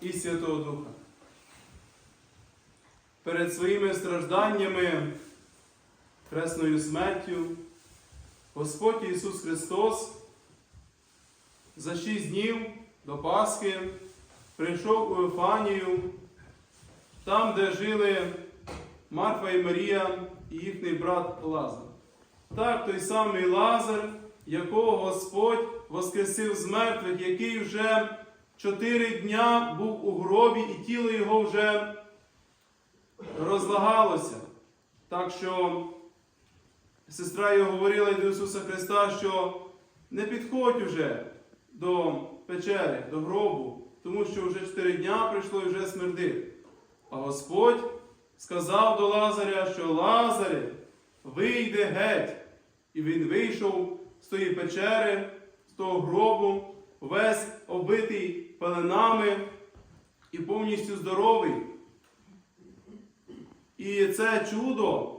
і Святого Духа. Перед своїми стражданнями, хресною смертю, Господь Ісус Христос за шість днів до Пасхи прийшов у Ефанію, там, де жили Марфа і Марія і їхній брат Лазар. Так, той самий Лазар, якого Господь воскресив з мертвих, який вже чотири дня був у гробі, і тіло його вже розлагалося. Так що сестра його говорила до Ісуса Христа, що не підходь уже до печери, до гробу, тому що вже чотири дня прийшло і вже смердить. А Господь сказав до Лазаря, що Лазаре, вийди геть. І він вийшов з тої печери, з того гробу, весь оббитий пеленами і повністю здоровий. І це чудо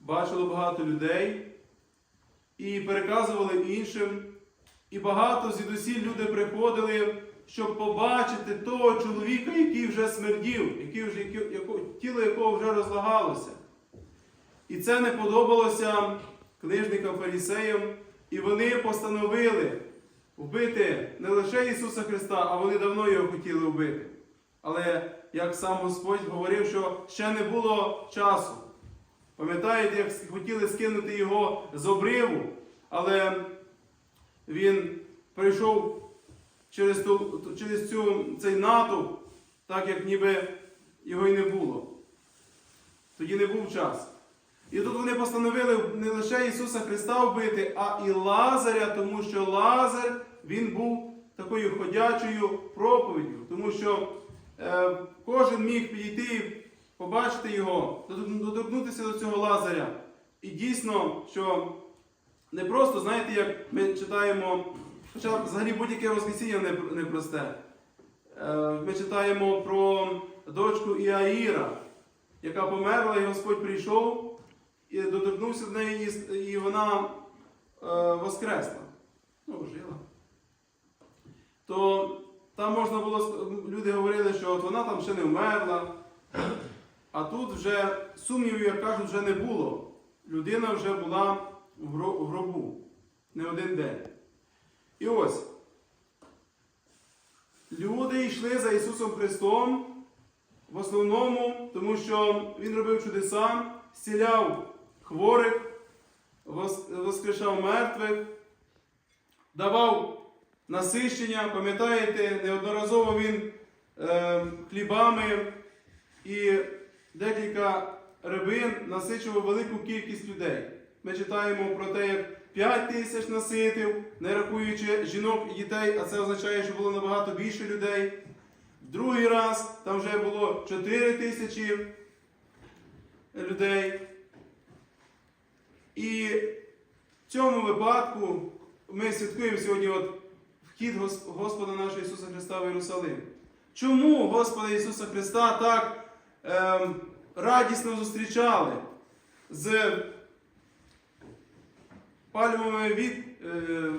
бачило багато людей і переказували іншим. І багато звідусіль люди приходили, щоб побачити того чоловіка, який вже смердів, який вже, яко, тіло якого вже розлагалося. І це не подобалося книжникам фарісеям, і вони постановили вбити не лише Ісуса Христа, а вони давно його хотіли вбити. Але як сам Господь говорив, що ще не було часу. Пам'ятаєте, як хотіли скинути його з обриву, але він прийшов через, ту, через цю, цей натовп, так як ніби його й не було. Тоді не був час. І тут вони постановили не лише Ісуса Христа вбити, а і Лазаря, тому що Лазар він був такою ходячою проповіддю, тому що е, кожен міг підійти, побачити його, доторкнутися до цього Лазаря. І дійсно, що не просто, знаєте, як ми читаємо, хоча взагалі будь-яке Воскресіння не- непросте. Е, Ми читаємо про дочку Іаїра, яка померла, і Господь прийшов і доторкнувся до неї, і вона е, воскресла. То там можна було, люди говорили, що от вона там ще не вмерла, а тут вже сумнівів, як кажуть, вже не було. Людина вже була в гробу не один день. І ось. Люди йшли за Ісусом Христом в основному, тому що Він робив чудеса, зціляв хворих, воскрешав мертвих, давав насищення. Пам'ятаєте, неодноразово він е, хлібами і декілька рибин насичував велику кількість людей. Ми читаємо про те, як 5 тисяч наситив, не рахуючи жінок і дітей, а це означає, що було набагато більше людей. Другий раз там вже було 4 тисячі людей. І в цьому випадку ми святкуємо сьогодні от вхід Господа нашого Ісуса Христа в Єрусалим. Чому Господа Ісуса Христа так ем, радісно зустрічали з пальмовими від е,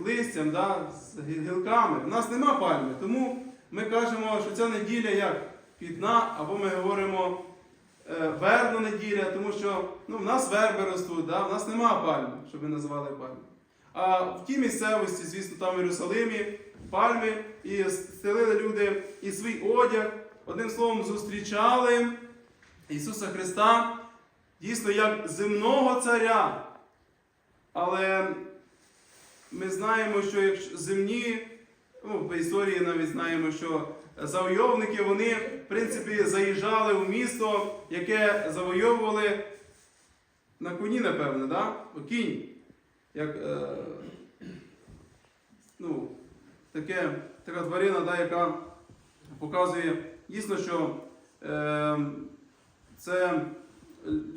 листям, да, з гілками? У нас нема пальми, тому ми кажемо, що ця неділя як квітна, або ми говоримо е, вербна неділя, тому що ну, в нас верби ростуть, да? в нас нема пальми, щоб ми називали пальми. А в тій місцевості, звісно, там в Єрусалимі, пальми, і стелили люди і свій одяг, одним словом, зустрічали Ісуса Христа дійсно як земного царя. Але ми знаємо, що якщо земні, ну, по історії навіть знаємо, що завойовники вони, в принципі, заїжджали в місто, яке завойовували на коні, напевно, да? Кінь. Як, е, ну, таке, така тварина, да, яка показує дійсно, що е, це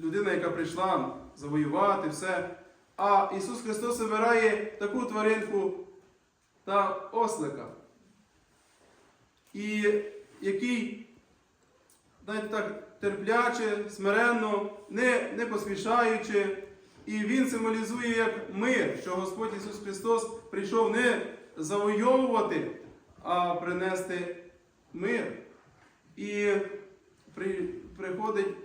людина, яка прийшла завоювати все. А Ісус Христос вибирає таку тваринку та ослика, і який, знаєте, так терпляче, смиренно, не, не поспішаючи, і Він символізує як мир, що Господь Ісус Христос прийшов не завойовувати, а принести мир. І при, приходить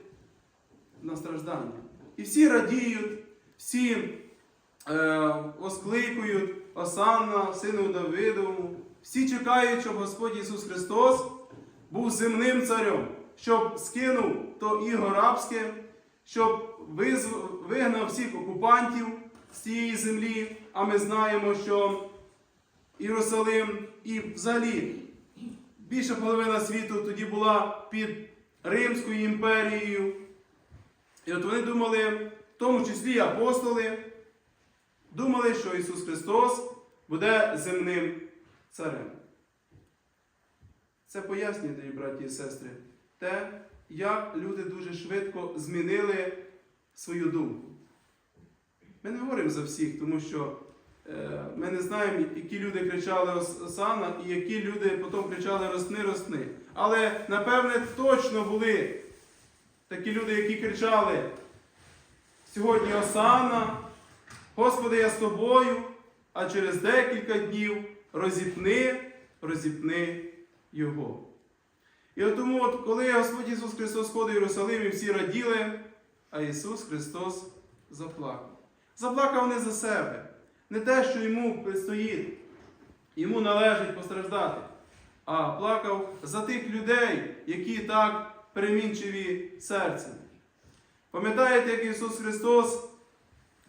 на страждання. І всі радіють, всі е, оскликують Осанна, сину Давидовому. Всі чекають, щоб Господь Ісус Христос був земним царем, щоб скинув то іго рабське, щоб вигнав всіх окупантів з цієї землі. А ми знаємо, що Єрусалим і взагалі більша половина світу тоді була під Римською імперією. І от вони думали, в тому числі апостоли, думали, що Ісус Христос буде земним царем. Це пояснює, дорогі браті і сестри, те, як люди дуже швидко змінили свою думку. Ми не говоримо за всіх, тому що е, ми не знаємо, які люди кричали «Ос- Осана і які люди потім кричали Росни, росни. Але напевне точно були такі люди, які кричали сьогодні Осана, Господи, я з тобою, а через декілька днів розіпни, розіпни його. І от тому, от, коли Господь Ісус Христос сходив в Єрусалим, і всі раділи, а Ісус Христос заплакав. Заплакав не за себе, не те, що йому предстоїть, йому належить постраждати, а плакав за тих людей, які так перемінчиві серцем. Пам'ятаєте, як Ісус Христос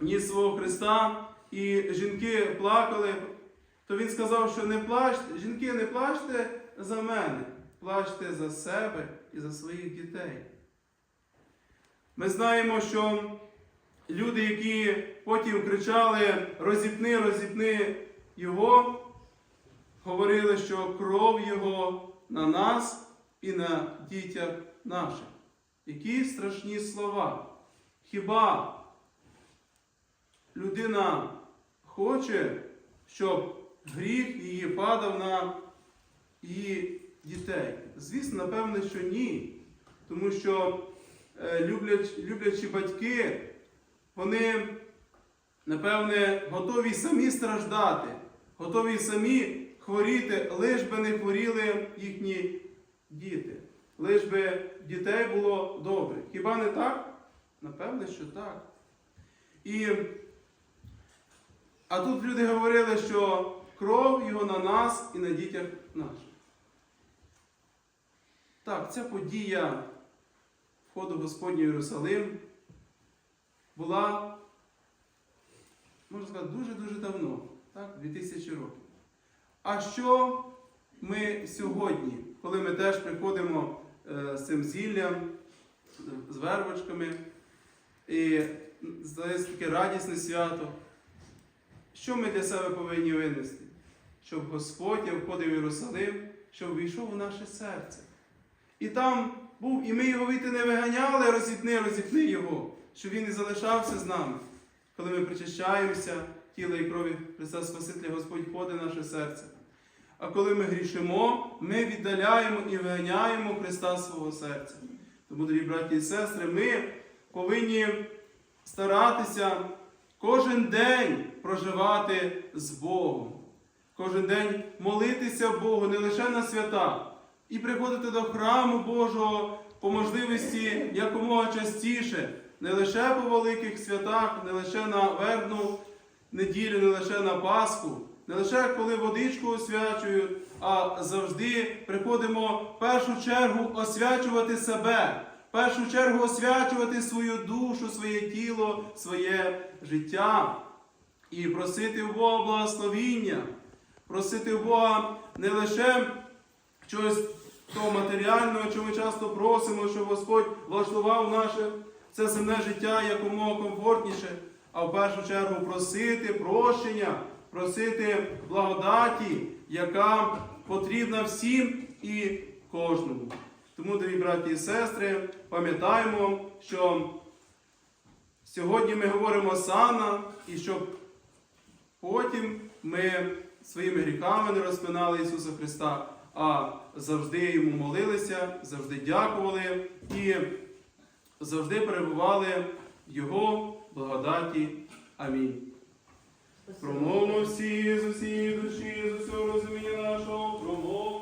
ніс свого Христа, і жінки плакали, то Він сказав, що не плачте, жінки, не плачте за мене, плачте за себе і за своїх дітей. Ми знаємо, що люди, які потім кричали розіпни, розіпни Його, говорили, що кров Його на нас і на дітях наших. Які страшні слова. Хіба людина хоче, щоб гріх її падав на її дітей? Звісно, напевне, що ні. Тому що е, люблять, люблячі батьки, вони, напевне, готові самі страждати, готові самі хворіти, лиш би не хворіли їхні діти. Лиш би дітей було добре. Хіба не так? Напевне, що так. І, а тут люди говорили, що кров його на нас і на дітях наших. Так, ця подія входу Господнього в Єрусалим була, можна сказати, дуже-дуже давно, так, 2000 років. А що ми сьогодні, коли ми теж приходимо е, з цим зіллям, з вервочками, і здається таке радісне свято, що ми для себе повинні винести? Щоб Господь входив в Єрусалим, щоб війшов у наше серце. І там був, і ми його вийти не виганяли, розітни, розітни його, щоб він і залишався з нами. Коли ми причащаємося тіла і крові Христа Спасителя, Господь входить в наше серце. А коли ми грішимо, ми віддаляємо і виганяємо Христа свого серця. Тому, дорогі браті і сестри, ми повинні старатися кожен день проживати з Богом, кожен день молитися Богу не лише на свята, і приходити до храму Божого по можливості якомога частіше, не лише по великих святах, не лише на вербну неділю, не лише на Пасху, не лише коли водичку освячують, а завжди приходимо в першу чергу освячувати себе, в першу чергу освячувати свою душу, своє тіло, своє життя. І просити у Бога благословіння, просити у Бога не лише чогось того матеріального, що ми часто просимо, щоб Господь влаштував наше це земне життя якомога комфортніше, а в першу чергу просити прощення, просити благодаті, яка потрібна всім і кожному. Тому, дорогі браті і сестри, пам'ятаємо, що сьогодні ми говоримо сана, і щоб потім ми своїми гріхами не розпинали Ісуса Христа, а завжди Йому молилися, завжди дякували і завжди перебували в Його благодаті. Амінь. Промовмо всі з усієї душі, з усього розуміння нашого, промовмо